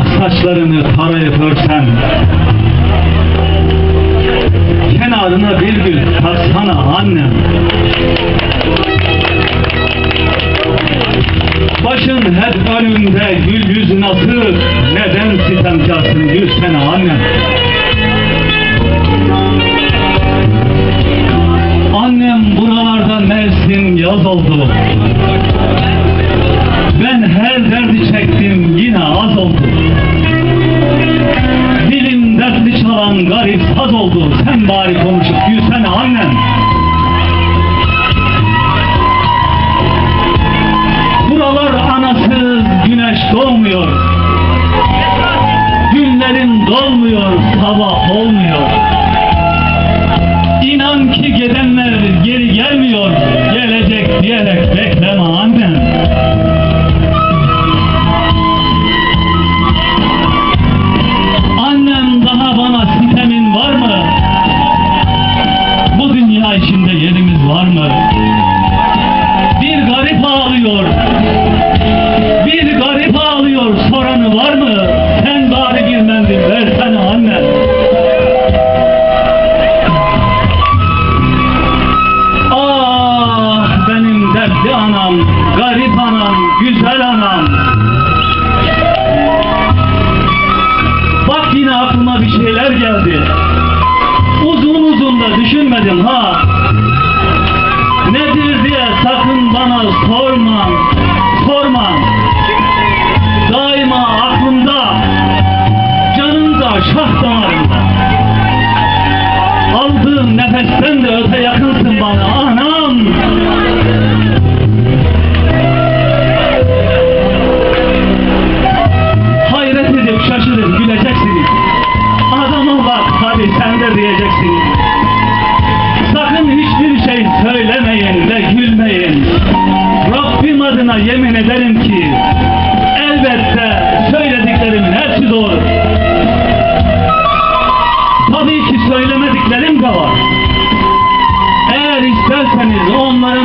Ak saçlarını tarayıp örsen Kenarına bir gül taksana annem. Başın hep önünde gül yüzün asık. Neden sitemkarsın gülsene annem? Annem buralarda mevsim yaz oldu. Ben her derdi çektim yine az garip saz oldu Sen bari konuşup gülsene var mı? Bir garip ağlıyor Bir garip ağlıyor soranı var mı? Sen bari bir mendil versene annem Ah benim dertli anam, garip anam, güzel anam. Bak yine aklıma bir şeyler geldi. Uzun uzun da düşünmedim ha bana sorma, sorma. Daima aklımda, canımda, şah damarımda. Aldığım nefesten de öte yakınsın bana anam. Hayret edip şaşırıp güleceksiniz. Adama bak hadi sen de diyeceksiniz. de. Tabii ki söylemediklerim de var. Eğer isterseniz onları